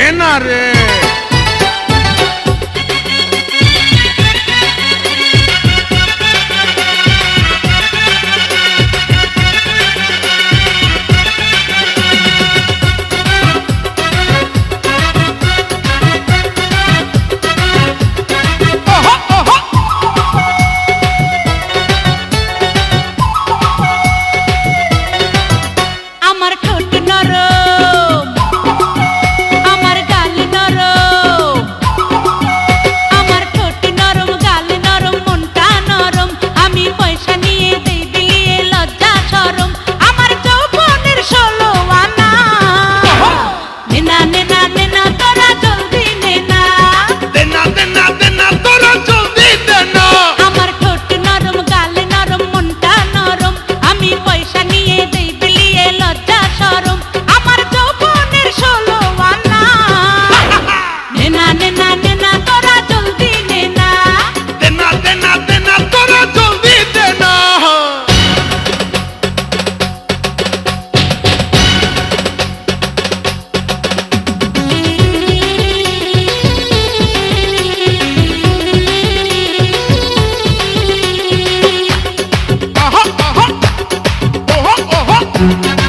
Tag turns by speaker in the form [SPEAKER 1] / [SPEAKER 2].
[SPEAKER 1] Bien,
[SPEAKER 2] Thank you.